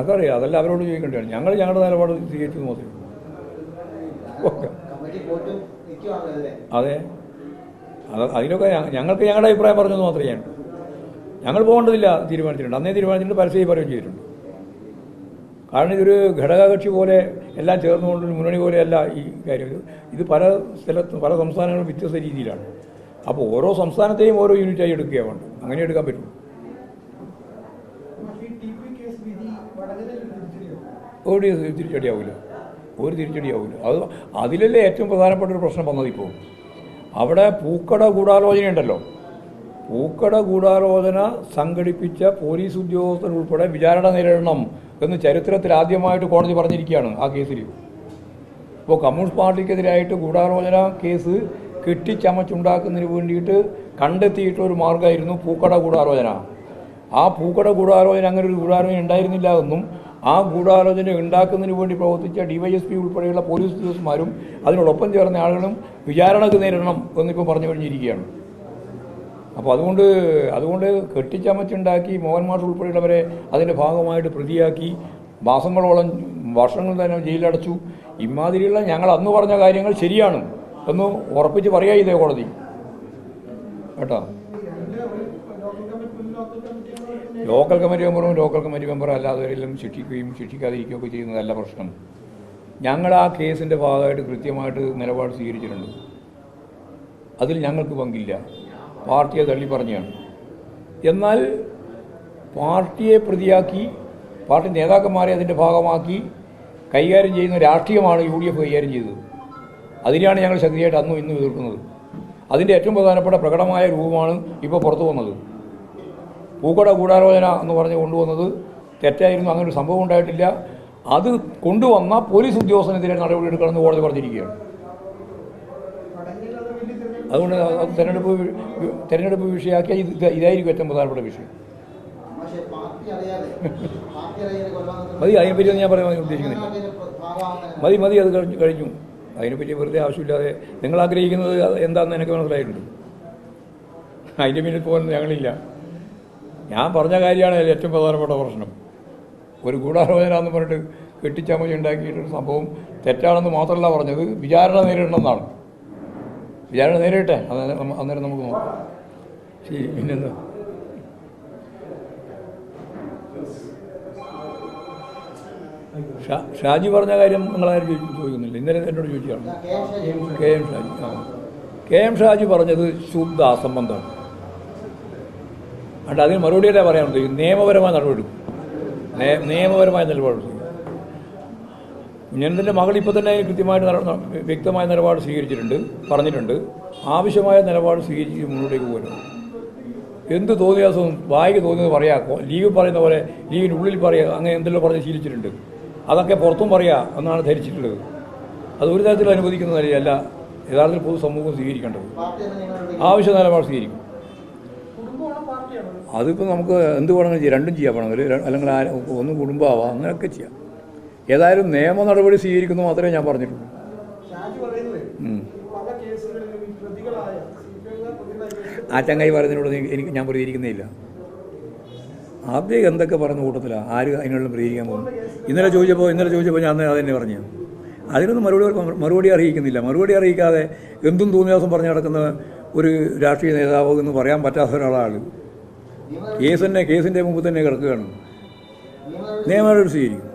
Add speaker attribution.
Speaker 1: അതറിയാം. അതല്ല അവരോട് ചോദിക്കേണ്ടതാണ്. ഞങ്ങൾ ഞങ്ങളുടെ നിലപാട് സ്വീകരിച്ചു മാത്രമേ. ഓക്കെ. അതെ. അത് അതിനൊക്കെ ഞങ്ങൾക്ക് ഞങ്ങളുടെ അഭിപ്രായം പറഞ്ഞത് മാത്രമേ ഞാൻ ഞങ്ങൾ പോകേണ്ടതില്ല തീരുമാനിച്ചിട്ടുണ്ട് അന്നേ തീരുമാനിച്ചിട്ടുണ്ട് പരസ്യമായി പറയുകയും ചെയ്തിട്ടുണ്ട്. കാരണം ഇതൊരു ഘടകകക്ഷി പോലെ എല്ലാം ചേർന്നുകൊണ്ട് മുന്നണി പോലെയല്ല ഈ കാര്യം. ഇത് പല സ്ഥലത്തും പല സംസ്ഥാനങ്ങളും വ്യത്യസ്ത രീതിയിലാണ്. അപ്പോൾ ഓരോ സംസ്ഥാനത്തെയും ഓരോ യൂണിറ്റായി എടുക്കുകയാണ് വേണ്ടത്. അങ്ങനെ എടുക്കാൻ പറ്റും. ഒരു തിരിച്ചടിയാവില്ല ഒരു തിരിച്ചടിയാവില്ല അത് അതിലല്ലേ ഏറ്റവും പ്രധാനപ്പെട്ട ഒരു പ്രശ്നം വന്നത് ഇപ്പോൾ അവിടെ പൂക്കട ഗൂഢാലോചന ഉണ്ടല്ലോ. പൂക്കട ഗൂഢാലോചന സംഘടിപ്പിച്ച പോലീസ് ഉദ്യോഗസ്ഥർ ഉൾപ്പെടെ വിചാരണ നേരിടണം എന്ന് ചരിത്രത്തിൽ ആദ്യമായിട്ട് കോടതി പറഞ്ഞിരിക്കുകയാണ് ആ കേസിൽ ഇപ്പോൾ കമ്മ്യൂണിസ്റ്റ് പാർട്ടിക്കെതിരായിട്ട് ഗൂഢാലോചന കേസ് കെട്ടിച്ചമച്ചുണ്ടാക്കുന്നതിന് വേണ്ടിയിട്ട് കണ്ടെത്തിയിട്ടൊരു മാർഗമായിരുന്നു പൂക്കട ഗൂഢാലോചന. ആ പൂക്കട ഗൂഢാലോചന അങ്ങനെ ഒരു ഗൂഢാലോചന ഉണ്ടായിരുന്നില്ല എന്നും ആ ഗൂഢാലോചന ഉണ്ടാക്കുന്നതിന് വേണ്ടി പ്രവർത്തിച്ച ഡിവൈഎസ്പി ഉൾപ്പെടെയുള്ള പോലീസ് ഉദ്യോഗസ്ഥന്മാരും അതിനോടൊപ്പം ചേർന്ന ആളുകളും വിചാരണക്ക് നേരിടണം എന്നിപ്പോൾ പറഞ്ഞു കഴിഞ്ഞിരിക്കുകയാണ്. അപ്പോൾ അതുകൊണ്ട് അതുകൊണ്ട് കെട്ടിച്ചമച്ചുണ്ടാക്കി മോഹൻ മാഷ് ഉൾപ്പെടെയുള്ളവരെ അതിന്റെ ഭാഗമായിട്ട് പ്രതിയാക്കി മാസങ്ങളോളം വർഷങ്ങൾ തന്നെ ജയിലടച്ചു. ഇമാതിരിയുള്ള ഞങ്ങൾ അന്ന് പറഞ്ഞ കാര്യങ്ങൾ ശരിയാണ് എന്ന് ഉറപ്പിച്ച് പറയാ ഇതേ കോടതി. കേട്ടോ? ലോക്കൽ കമ്മിറ്റി മെമ്പറും ലോക്കൽ കമ്മിറ്റി മെമ്പറും അല്ലാത്തവരെല്ലാം ശിക്ഷിക്കുകയും ശിക്ഷിക്കാതിരിക്കുകയൊക്കെ ചെയ്യുന്നതല്ല പ്രശ്നം. ഞങ്ങൾ ആ കേസിന്റെ ഭാഗമായിട്ട് കൃത്യമായിട്ട് നിലപാട് സ്വീകരിച്ചിട്ടുണ്ട്. അതിൽ ഞങ്ങൾക്ക് പങ്കില്ല. പാർട്ടിയെ തള്ളി പറഞ്ഞാണ്. എന്നാൽ പാർട്ടിയെ പ്രതിയാക്കി പാർട്ടി നേതാക്കന്മാരെ അതിന്റെ ഭാഗമാക്കി കൈകാര്യം ചെയ്യുന്ന രാഷ്ട്രീയമാണ് യു ഡി എഫ് കൈകാര്യം ചെയ്തത്. അതിനെയാണ് ഞങ്ങൾ ശക്തിയായിട്ട് അന്നും ഇന്നും എതിർക്കുന്നത്. അതിന്റെ ഏറ്റവും പ്രധാനപ്പെട്ട പ്രകടമായ രൂപമാണ് ഇപ്പോൾ പുറത്തു വന്നത്. പൂക്കട ഗൂഢാലോചന എന്ന് പറഞ്ഞ് കൊണ്ടുവന്നത് തെറ്റായിരുന്നു. അങ്ങനെ ഒരു സംഭവം ഉണ്ടായിട്ടില്ല. അത് കൊണ്ടുവന്ന പോലീസ് ഉദ്യോഗസ്ഥനെതിരെ നടപടിയെടുക്കണമെന്ന് കോടതി പറഞ്ഞിരിക്കുകയാണ്. അതുകൊണ്ട് അത് തെരഞ്ഞെടുപ്പ് തെരഞ്ഞെടുപ്പ് വിഷയമാക്കിയ ഇത് ഇത് ഇതായിരിക്കും ഏറ്റവും പ്രധാനപ്പെട്ട വിഷയം. മതി അതിനെപ്പറ്റി ഞാൻ പറയാൻ ഉദ്ദേശിക്കുന്നില്ല. മതി മതി അത് കഴിഞ്ഞു അതിനെപ്പറ്റി വെറുതെ ആവശ്യമില്ലാതെ നിങ്ങൾ ആഗ്രഹിക്കുന്നത് എന്താണെന്ന് എനിക്ക് മനസ്സിലായിട്ടുണ്ട്. അതിന്റെ പിന്നിൽ പോകാൻ ഞങ്ങളില്ല. ഞാൻ പറഞ്ഞ കാര്യമാണ് ഏറ്റവും പ്രധാനപ്പെട്ട പ്രശ്നം. ഒരു ഗൂഢാലോചന എന്ന് പറഞ്ഞിട്ട് കെട്ടിച്ചമച്ച് ഉണ്ടാക്കിയിട്ടൊരു സംഭവം തെറ്റാണെന്ന് മാത്രമല്ല പറഞ്ഞത്. വിചാരണ നേരിടണമെന്നാണ്. വിചാരണ നേരിട്ടെ. അന്നേരം അന്നേരം നമുക്ക് നോക്കാം. ശരി പിന്നെന്താ? ഷാജി പറഞ്ഞ കാര്യം നിങ്ങളാരും ചോദിക്കുന്നില്ല. ഇന്നലെ എന്നോട്
Speaker 2: ഷാജി
Speaker 1: കെ എം ഷാജി. ആ. കെ എം ഷാജി പറഞ്ഞത് ശുദ്ധ അസംബന്ധമാണ്. അതുകൊണ്ട് അതിന് മറുപടിയുടെ പറയാൻ ഉദ്ദേശിക്കും നിയമപരമായ നടപടിയെടുക്കും. നിയമപരമായ നിലപാടെടുക്കും ഉന്നതന്റെ മകൾ ഇപ്പോൾ തന്നെ അതിന് കൃത്യമായിട്ട് വ്യക്തമായ നിലപാട് സ്വീകരിച്ചിട്ടുണ്ട് പറഞ്ഞിട്ടുണ്ട്. ആവശ്യമായ നിലപാട് സ്വീകരിച്ച് മുന്നോട്ടേക്ക് പോകരുത് എന്ത് തോന്നിയാസവും വായിക്ക് തോന്നിയത് പറയാം. ലീഗ് പറയുന്ന പോലെ ലീഗിന്റെ ഉള്ളിൽ പറയുക അങ്ങനെ എന്തെല്ലാം പറഞ്ഞ് ശീലിച്ചിട്ടുണ്ട്. അതൊക്കെ പുറത്തും പറയാം എന്നാണ് ധരിച്ചിട്ടുള്ളത്. അത് ഒരു തരത്തിൽ അനുവദിക്കുന്ന നിലയല്ല. യഥാർത്ഥത്തിൽ പൊതുസമൂഹം സ്വീകരിക്കേണ്ടത്. ആവശ്യ നിലപാട് സ്വീകരിക്കും. അതിപ്പോൾ നമുക്ക് എന്ത് വേണമെങ്കിലും ചെയ്യാം. രണ്ടും ചെയ്യാം വേണമെങ്കിൽ. അല്ലെങ്കിൽ ഒന്ന് ഒന്നും കുടുംബമാവാം. അങ്ങനെയൊക്കെ ചെയ്യാം. ഏതായാലും നിയമ നടപടി സ്വീകരിക്കുന്നു മാത്രമേ ഞാൻ പറഞ്ഞിട്ടുള്ളൂ. ആ ചങ്ങായി പറയുന്നതിനോട് എനിക്ക് ഞാൻ പ്രതികരിക്കുന്നില്ല. ആദ്യം എന്തൊക്കെ പറഞ്ഞ കൂട്ടത്തിലാണ് ആര് അതിനുള്ള പ്രതികരിക്കാൻ പോകുന്നു? ഇന്നലെ ചോദിച്ചപ്പോൾ ഇന്നലെ ചോദിച്ചപ്പോൾ ഞാൻ അത് തന്നെ പറഞ്ഞു. അതിനൊന്നും മറുപടി മറുപടി അറിയിക്കുന്നില്ല. മറുപടി അറിയിക്കാതെ എന്തും തോന്നിയ ദിവസം പറഞ്ഞു നടക്കുന്ന ഒരു രാഷ്ട്രീയ നേതാവ് എന്ന് പറയാൻ പറ്റാത്ത ഒരാളാണ് കേസ് തന്നെ കേസിന്റെ മുമ്പ് തന്നെ കിടക്കുകയാണ്. നിയമ സ്വീകരിക്കും.